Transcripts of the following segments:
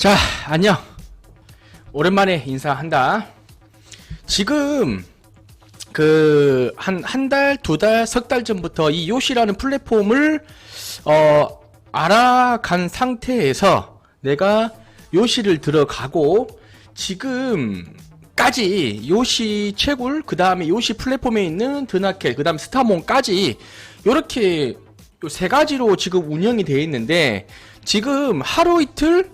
자, 안녕. 오랜만에 인사한다. 지금 그 한 한 달, 두 달, 석 달 전부터 이 요시라는 플랫폼을 어 알아간 상태에서 내가 요시를 들어가고 지금까지 요시 채굴 그 다음에 요시 플랫폼에 있는 드나켓 그다음 스타몬까지 요렇게 요 세 가지로 지금 운영이 되어 있는데 지금 하루 이틀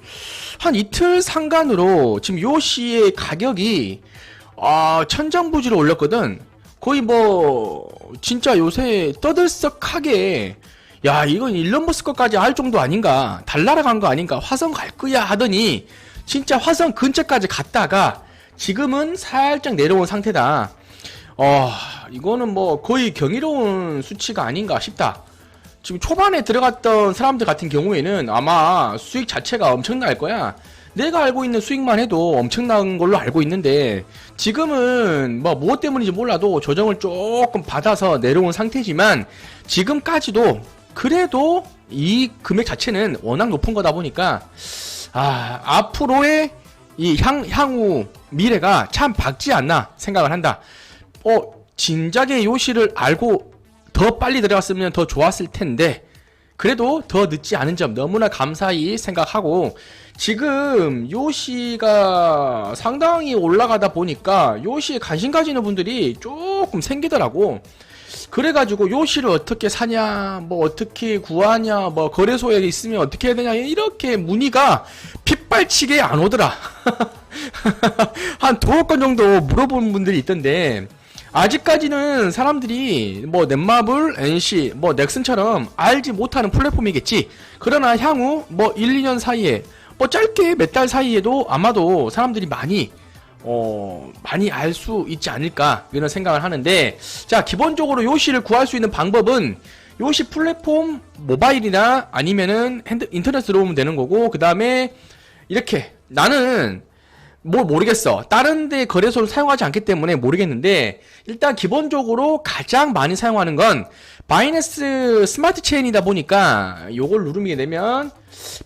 한 이틀 상간으로 지금 요 시의 가격이 아 천정부지로 올렸거든. 거의 뭐 진짜 요새 떠들썩하게 야 이건 일론 머스 거까지 할 정도 아닌가 달나라 간 거 아닌가 화성 갈 거야 하더니 진짜 화성 근처까지 갔다가 지금은 살짝 내려온 상태다. 어 이거는 뭐 거의 경이로운 수치가 아닌가 싶다. 지금 초반에 들어갔던 사람들 같은 경우에는 아마 수익 자체가 엄청날 거야. 내가 알고 있는 수익만 해도 엄청난 걸로 알고 있는데 지금은 뭐 무엇 때문인지 몰라도 조정을 조금 받아서 내려온 상태지만 지금까지도 그래도 이 금액 자체는 워낙 높은 거다 보니까 아 앞으로의 이 향, 향후 미래가 참 밝지 않나 생각을 한다. 어 진작에 요시를 알고 더 빨리 들어갔으면 더 좋았을 텐데 그래도 더 늦지 않은 점 너무나 감사히 생각하고 지금 요시가 상당히 올라가다 보니까 요시에 관심 가지는 분들이 조금 생기더라고. 그래가지고 요시를 어떻게 사냐, 뭐 어떻게 구하냐, 뭐 거래소에 있으면 어떻게 해야 되냐 이렇게 문의가 핏발치게 안 오더라. 한 두어 건 정도 물어본 분들이 있던데 아직까지는 사람들이 뭐 넷마블, NC, 뭐 넥슨처럼 알지 못하는 플랫폼이겠지. 그러나 향후 뭐 1, 2년 사이에 뭐 짧게 몇 달 사이에도 아마도 사람들이 많이 어 많이 알 수 있지 않을까 이런 생각을 하는데 자 기본적으로 요시를 구할 수 있는 방법은 요시 플랫폼 모바일이나 아니면은 핸드 인터넷으로 오면 되는 거고 그 다음에 이렇게 나는 뭘 모르겠어. 다른 데 거래소를 사용하지 않기 때문에 모르겠는데 일단 기본적으로 가장 많이 사용하는 건 바이낸스 스마트 체인이다 보니까 요걸 누르게 되면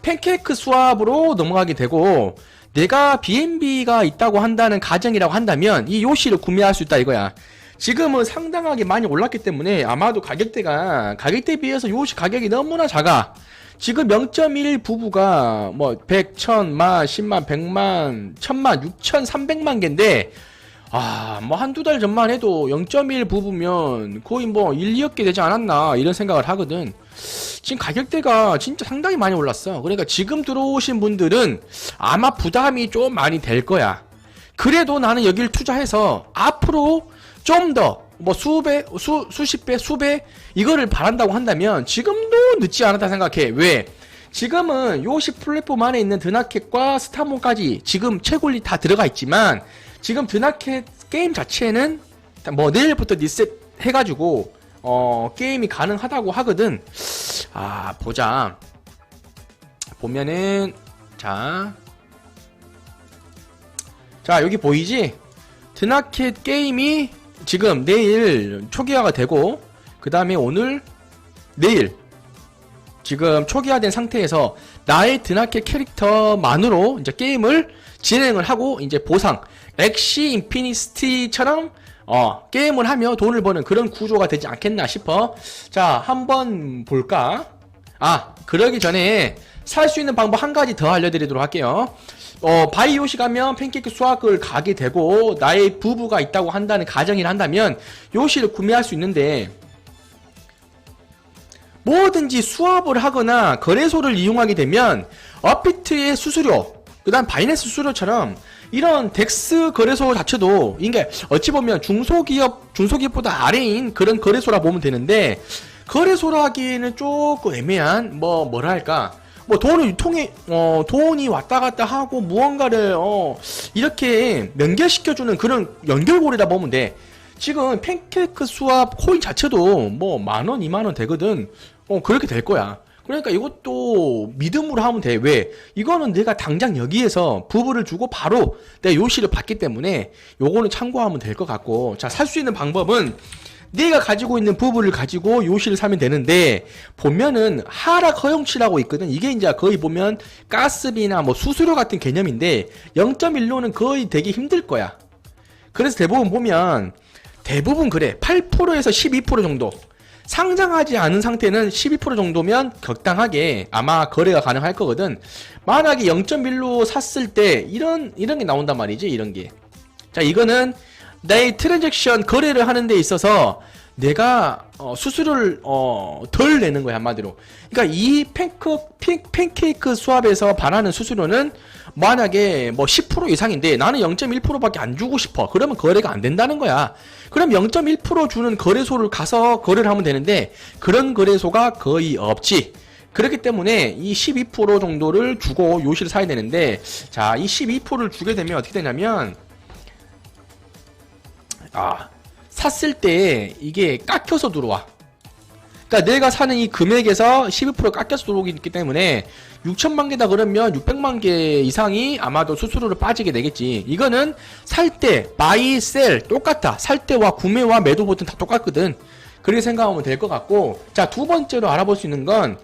팬케이크 수압으로 넘어가게 되고 내가 BNB가 있다고 한다는 가정이라고 한다면 이 요시를 구매할 수 있다 이거야. 지금은 상당하게 많이 올랐기 때문에 아마도 가격대가 가격대에 비해서 요시 가격이 너무나 작아. 지금 0.1 부부가 뭐 100, 1000, 만, 10만, 100만, 1000만, 6천, 300만 개인데 아, 뭐 한두 달 전만 해도 0.1 부부면 거의 뭐 1, 2억 개 되지 않았나 이런 생각을 하거든. 지금 가격대가 진짜 상당히 많이 올랐어. 그러니까 지금 들어오신 분들은 아마 부담이 좀 많이 될 거야. 그래도 나는 여기를 투자해서 앞으로 좀 더 뭐 수배, 수, 수십 배, 수배 이거를 바란다고 한다면 지금도 늦지 않았다 생각해. 왜? 지금은 요시 플랫폼 안에 있는 드나켓과 스타몬까지 지금 채굴이 다 들어가 있지만 지금 드나켓 게임 자체는 뭐 내일부터 리셋 해가지고 어 게임이 가능하다고 하거든. 아 보자. 보면은 자. 자 여기 보이지? 드나켓 게임이 지금 내일 초기화가 되고 그 다음에 오늘 내일 지금 초기화된 상태에서 나의 드나켓 캐릭터만으로 이제 게임을 진행을 하고 이제 보상 엑시 인피니스티처럼 어 게임을 하며 돈을 버는 그런 구조가 되지 않겠나 싶어. 자 한번 볼까? 아 그러기 전에 살 수 있는 방법 한 가지 더 알려드리도록 할게요 어, 바이오시 가면 팬케이크 수확을 가게 되고 나의 부부가 있다고 한다는 가정을 한다면 요시를 구매할 수 있는데 뭐든지 수합을 하거나 거래소를 이용하게 되면 어피트의 수수료 그 다음 바이낸스 수수료처럼 이런 덱스 거래소 자체도 이게 어찌 보면 중소기업 중소기업보다 아래인 그런 거래소라 보면 되는데 거래소라 하기에는 조금 애매한 뭐 뭐랄까 뭐 돈을 유통해 어 돈이 왔다 갔다 하고 무언가를 어 이렇게 연결시켜주는 그런 연결고리다 보면 돼. 지금 팬케이크 수압 코인 자체도 뭐 만 원, 이만 원 되거든. 어 그렇게 될 거야. 그러니까 이것도 믿음으로 하면 돼. 왜? 이거는 내가 당장 여기에서 부부를 주고 바로 내 요시를 받기 때문에 요거는 참고하면 될 것 같고. 자, 살 수 있는 방법은 네가 가지고 있는 부분을 가지고 요시를 사면 되는데 보면은 하락 허용치라고 있거든. 이게 이제 거의 보면 가스비나 뭐 수수료 같은 개념인데 0.1로는 거의 되게 힘들 거야. 그래서 대부분 보면 대부분 그래. 8%에서 12% 정도. 상장하지 않은 상태는 12% 정도면 적당하게 아마 거래가 가능할 거거든. 만약에 0.1로 샀을 때 이런 이런 게 나온단 말이지. 이런 게. 자, 이거는 내 트랜잭션 거래를 하는 데 있어서 내가 어, 수수료를 어, 덜 내는 거야 한마디로. 그러니까 이 팬크 팬, 팬케이크 수압에서 반하는 수수료는 만약에 뭐 10% 이상인데 나는 0.1%밖에 안 주고 싶어. 그러면 거래가 안 된다는 거야. 그럼 0.1% 주는 거래소를 가서 거래를 하면 되는데 그런 거래소가 거의 없지. 그렇기 때문에 이 12% 정도를 주고 요시를 사야 되는데 자, 이 12%를 주게 되면 어떻게 되냐면 아, 샀을 때 이게 깎여서 들어와. 그러니까 내가 사는 이 금액에서 12% 깎여서 들어오기 때문에 6천만 개다 그러면 600만 개 이상이 아마도 수수료를 빠지게 되겠지. 이거는 살 때, 바이, 셀 똑같아. 살 때와 구매와 매도 버튼 다 똑같거든. 그렇게 생각하면 될 것 같고, 자, 두 번째로 알아볼 수 있는 건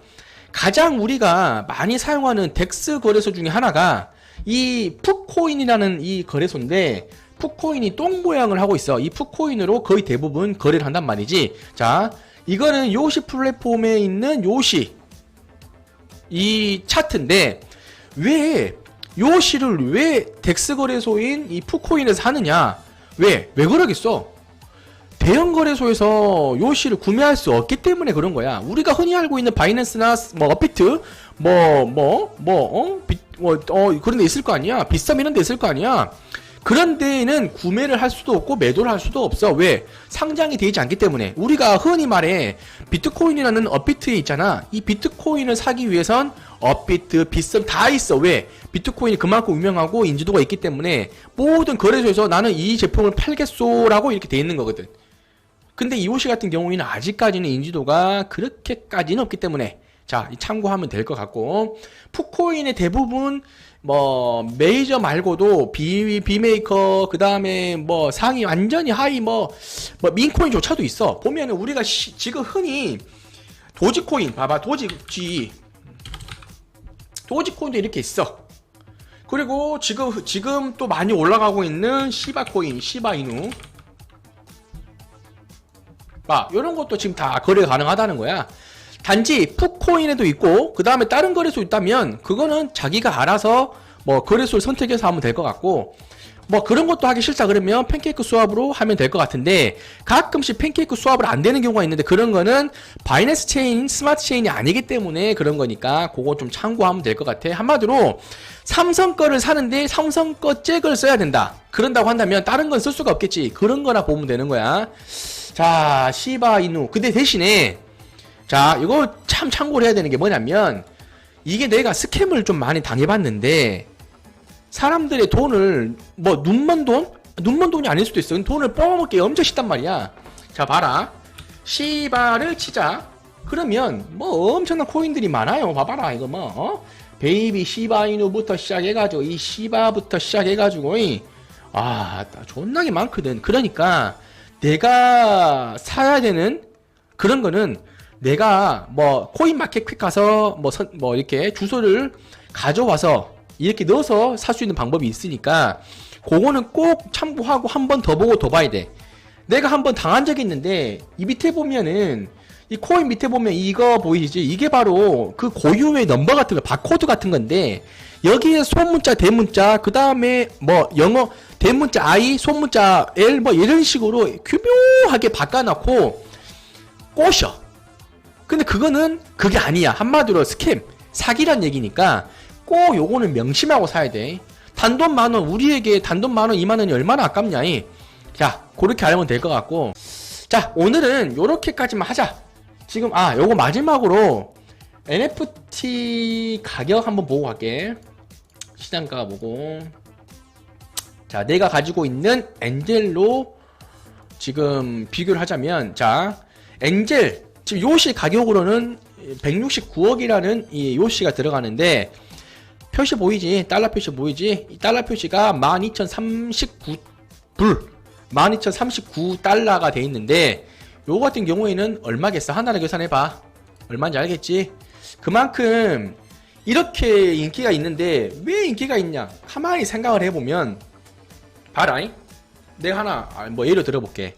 가장 우리가 많이 사용하는 덱스 거래소 중에 하나가 이 푸코인이라는 이 거래소인데 푸코인이 똥 모양을 하고 있어. 이 푸코인으로 거의 대부분 거래를 한단 말이지. 자, 이거는 요시 플랫폼에 있는 요시 이 차트인데 왜 요시를 왜 덱스 거래소인 이 푸코인에서 하느냐? 왜? 왜 그러겠어? 대형 거래소에서 요시를 구매할 수 없기 때문에 그런 거야. 우리가 흔히 알고 있는 바이낸스나 뭐 어피트 뭐뭐뭐 어? 비, 뭐, 어 그런 데 있을 거 아니야. 비썸 이런 데 있을 거 아니야. 그런 데에는 구매를 할 수도 없고 매도를 할 수도 없어. 왜? 상장이 되지 않기 때문에. 우리가 흔히 말해 비트코인이라는 업비트에 있잖아. 이 비트코인을 사기 위해선 업비트, 비썸 다 있어. 왜? 비트코인이 그만큼 유명하고 인지도가 있기 때문에 모든 거래소에서 나는 이 제품을 팔겠소라고 이렇게 돼 있는 거거든. 근데 이오시 같은 경우에는 아직까지는 인지도가 그렇게까지는 없기 때문에 자 참고하면 될 것 같고. 푸코인의 대부분 뭐 메이저 말고도 비 비메이커 그 다음에 뭐 상위 완전히 하위 뭐, 뭐 민코인조차도 있어. 보면은 우리가 시, 지금 흔히 도지코인 봐봐 도지지. 도지코인도 이렇게 있어. 그리고 지금 지금 또 많이 올라가고 있는 시바코인 시바이누. 봐 이런 것도 지금 다 거래가 가능하다는 거야 단지 푸코인에도 있고 그 다음에 다른 거래소 있다면 그거는 자기가 알아서 뭐 거래소를 선택해서 하면 될 것 같고 뭐 그런 것도 하기 싫다 그러면 팬케이크 수압으로 하면 될 것 같은데 가끔씩 팬케이크 수압을 안 되는 경우가 있는데 그런 거는 바이낸스 체인 스마트 체인이 아니기 때문에 그런 거니까 그거 좀 참고하면 될 것 같아. 한마디로 삼성 거를 사는데 삼성 거 잭을 써야 된다. 그런다고 한다면 다른 건 쓸 수가 없겠지. 그런 거나 보면 되는 거야. 자 시바 이누. 근데 대신에 자, 이거 참 참고를 해야 되는 게 뭐냐면 이게 내가 스캠을 좀 많이 당해봤는데 사람들의 돈을 뭐 눈먼 돈? 눈먼 돈이 아닐 수도 있어. 돈을 뽑아먹기 엄청 쉽단 말이야. 자, 봐라. 시바를 치자. 그러면 뭐 엄청난 코인들이 많아요. 봐봐라. 이거 뭐 어? 베이비 시바이누부터 시작해가지고 이 시바부터 시작해가지고 이, 아 존나게 많거든. 그러니까 내가 사야 되는 그런 거는 내가 뭐 코인 마켓 퀵 가서 뭐, 선, 뭐 이렇게 주소를 가져와서 이렇게 넣어서 살 수 있는 방법이 있으니까 그거는 꼭 참고하고 한 번 더 보고 더 봐야 돼. 내가 한 번 당한 적이 있는데 이 밑에 보면은 이 코인 밑에 보면 이거 보이지? 이게 바로 그 고유의 넘버 같은 거, 바코드 같은 건데 여기에 소문자, 대문자, 그 다음에 뭐 영어 대문자 I, 소문자 L 뭐 이런 식으로 교묘하게 바꿔놓고 꼬셔. 근데 그거는 그게 아니야. 한마디로 스캠, 사기란 얘기니까 꼭 요거는 명심하고 사야 돼. 단돈 만 원, 우리에게 단돈 만 원, 이만 원이 얼마나 아깝냐. 이. 자, 그렇게 알면 될 것 같고. 자, 오늘은 요렇게까지만 하자. 지금, 아, 요거 마지막으로 NFT 가격 한번 보고 갈게. 시장가 보고. 자, 내가 가지고 있는 엔젤로 지금 비교를 하자면, 자, 엔젤 지금 요시 가격으로는 169억이라는 이 요시가 들어가는데 표시 보이지? 달러 표시 보이지? 이 달러 표시가 12,039불 12,039달러가 돼 있는데 요거 같은 경우에는 얼마겠어? 하나를 계산해봐. 얼마인지 알겠지? 그만큼 이렇게 인기가 있는데 왜 인기가 있냐? 가만히 생각을 해보면 봐라잉. 내가 하나 아, 뭐 예를 들어볼게.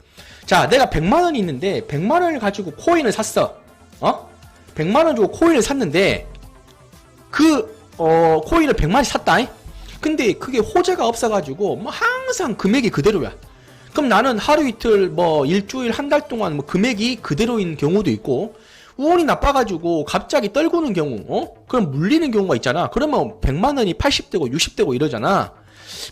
자, 내가 100만 원이 있는데 100만 원을 가지고 코인을 샀어. 어? 100만 원 주고 코인을 샀는데 그 어, 코인을 100만씩 샀다. 근데 그게 호재가 없어가지고 뭐 항상 금액이 그대로야. 그럼 나는 하루 이틀 뭐 일주일 한 달 동안 뭐 금액이 그대로인 경우도 있고 우원이 나빠가지고 갑자기 떨구는 경우, 어? 그럼 물리는 경우가 있잖아. 그러면 100만 원이 80되고 60되고 이러잖아.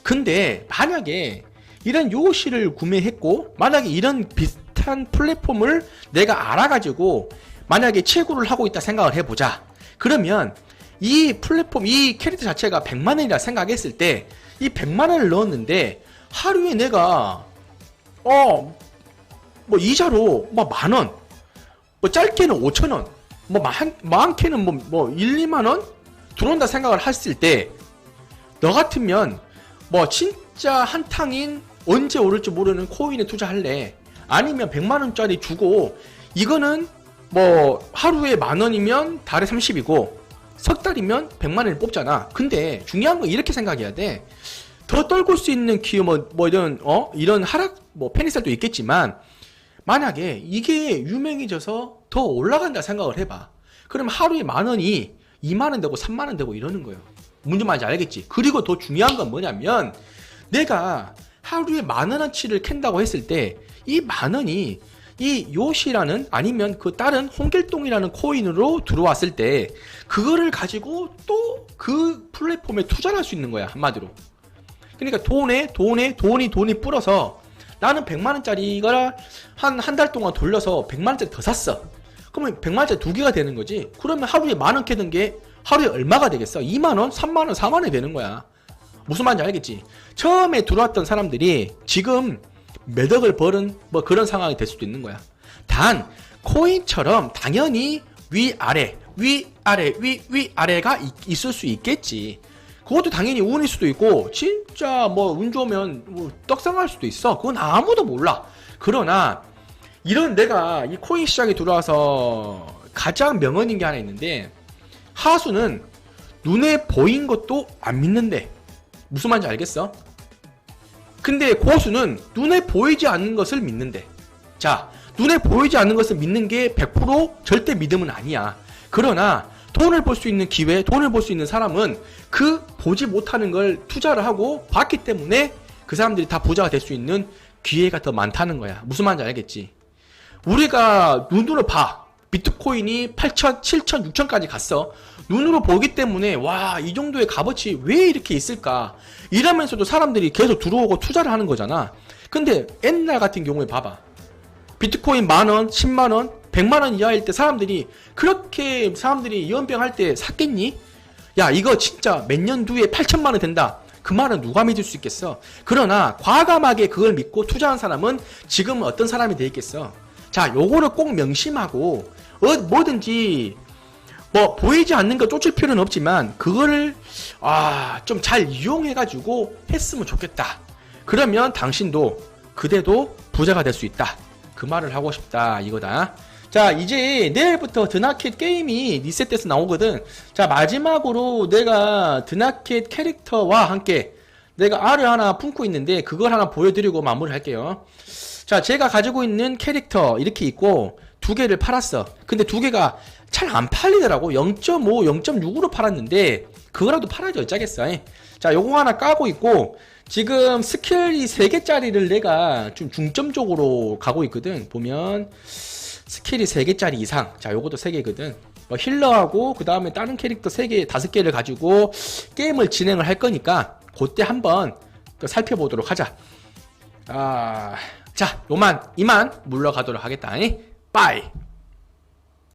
근데 만약에 이런 요시를 구매했고 만약에 이런 비슷한 플랫폼을 내가 알아가지고 만약에 채굴을 하고 있다 생각을 해보자. 그러면 이 플랫폼 이 캐릭터 자체가 100만 원이라 생각했을 때 이 100만 원을 넣었는데 하루에 내가 어 뭐 이자로 뭐 만 원, 뭐 짧게는 5천 원, 뭐 많, 많게는 뭐, 뭐 1, 2만 원 들어온다 생각을 했을 때 너 같으면 뭐 진짜 한탕인 언제 오를지 모르는 코인에 투자할래? 아니면 100만 원짜리 주고 이거는 뭐 하루에 만 원이면 달에 30이고 석 달이면 100만 원을 뽑잖아. 근데 중요한 건 이렇게 생각해야 돼. 더 떨굴 수 있는 기회 뭐, 뭐 이런 어 이런 하락 뭐 페니셀도 있겠지만 만약에 이게 유명해져서 더 올라간다 생각을 해봐. 그럼 하루에 만 원이 2만 원 되고 3만 원 되고 이러는 거예요. 뭔지 말인지 알겠지? 그리고 더 중요한 건 뭐냐면 내가 하루에 만 원어치를 캔다고 했을 때 이 만 원이 이 요시라는 아니면 그 다른 홍길동이라는 코인으로 들어왔을 때 그거를 가지고 또 그 플랫폼에 투자를 할 수 있는 거야 한마디로. 그러니까 돈에 돈에 돈이 돈이 불어서 나는 100만 원짜리가 한 한 달 동안 돌려서 100만 원짜리 더 샀어. 그러면 100만 원짜리 두 개가 되는 거지. 그러면 하루에 만 원 캐는 게 하루에 얼마가 되겠어? 2만 원, 3만 원, 4만 원이 되는 거야. 무슨 말인지 알겠지? 처음에 들어왔던 사람들이 지금 몇 억을 벌은 뭐 그런 상황이 될 수도 있는 거야. 단 코인처럼 당연히 위 아래 위 아래 위 위 아래가 있- 있을 수 있겠지. 그것도 당연히 운일 수도 있고 진짜 뭐 운 좋으면 뭐 떡상할 수도 있어. 그건 아무도 몰라. 그러나 이런 내가 이 코인 시장에 들어와서 가장 명언인 게 하나 있는데 하수는 눈에 보인 것도 안 믿는데 무슨 말인지 알겠어? 근데 고수는 눈에 보이지 않는 것을 믿는데 자 눈에 보이지 않는 것을 믿는 게 100% 절대 믿음은 아니야 그러나 돈을 벌 수 있는 기회 돈을 벌 수 있는 사람은 그 보지 못하는 걸 투자를 하고 봤기 때문에 그 사람들이 다 부자가 될 수 있는 기회가 더 많다는 거야 무슨 말인지 알겠지 우리가 눈으로 봐. 비트코인이 8천, 7천, 6천까지 갔어. 눈으로 보기 때문에 와, 이 정도의 값어치 왜 이렇게 있을까? 이러면서도 사람들이 계속 들어오고 투자를 하는 거잖아. 근데 옛날 같은 경우에 봐봐. 비트코인 만 원, 10만 원, 100만 원 이하일 때 사람들이 그렇게 사람들이 연병 할 때 샀겠니? 야, 이거 진짜 몇 년 뒤에 8천만 원 된다. 그 말은 누가 믿을 수 있겠어? 그러나 과감하게 그걸 믿고 투자한 사람은 지금은 어떤 사람이 돼 있겠어? 자, 요거를 꼭 명심하고 어, 뭐든지 뭐 보이지 않는 거 쫓을 필요는 없지만 그거를 아, 좀 잘 이용해 가지고 했으면 좋겠다. 그러면 당신도 그대도 부자가 될 수 있다. 그 말을 하고 싶다 이거다. 자 이제 내일부터 드나켓 게임이 리셋돼서 나오거든. 자 마지막으로 내가 드나켓 캐릭터와 함께 내가 알을 하나 품고 있는데 그걸 하나 보여드리고 마무리할게요. 자 제가 가지고 있는 캐릭터 이렇게 있고 두 개를 팔았어. 근데 두 개가 잘 안 팔리더라고. 0.5, 0.6으로 팔았는데 그거라도 팔아야지 어쩌겠어. 예. 자 요거 하나 까고 있고 지금 스킬이 3개짜리를 내가 좀 중점적으로 가고 있거든. 보면 스킬이 3개짜리 이상. 자, 요것도 3개거든. 뭐 힐러하고 그 다음에 다른 캐릭터 3개, 5개를 가지고 게임을 진행을 할 거니까 그때 한번 또 살펴보도록 하자. 아, 자, 요만 이만 물러가도록 하겠다. 빠이.